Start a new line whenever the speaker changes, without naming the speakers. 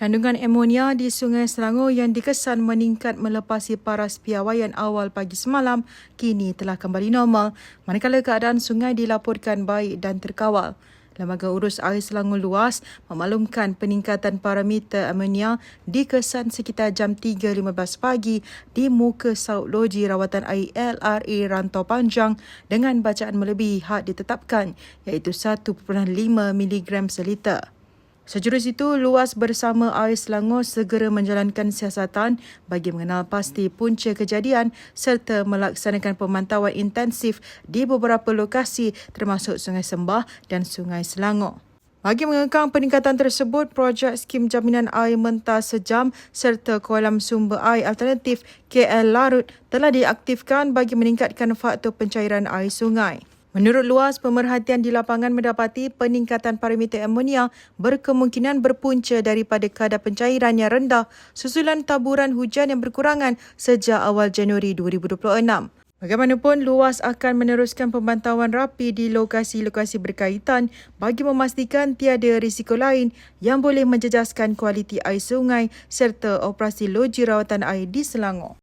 Kandungan amonia di Sungai Selangor yang dikesan meningkat melepasi paras piawaian awal pagi semalam kini telah kembali normal manakala keadaan sungai dilaporkan baik dan terkawal. Lembaga Urus Air Selangor Luas memaklumkan peningkatan parameter amonia dikesan sekitar jam 3.15 pagi di muka saut loji rawatan air LRA Rantau Panjang dengan bacaan melebihi had ditetapkan iaitu 1.5 mg seliter. Sejurus itu, Luas bersama Air Selangor segera menjalankan siasatan bagi mengenal pasti punca kejadian serta melaksanakan pemantauan intensif di beberapa lokasi termasuk Sungai Sembah dan Sungai Selangor. Bagi mengekang peningkatan tersebut, projek skim jaminan air mentah sejam serta kolam sumber air alternatif KL Larut telah diaktifkan bagi meningkatkan faktor pencairan air sungai. Menurut luas, pemerhatian di lapangan mendapati peningkatan parameter amonia berkemungkinan berpunca daripada kadar pencairan yang rendah susulan taburan hujan yang berkurangan sejak awal Januari 2026. Bagaimanapun, luas akan meneruskan pemantauan rapi di lokasi-lokasi berkaitan bagi memastikan tiada risiko lain yang boleh menjejaskan kualiti air sungai serta operasi loji rawatan air di Selangor.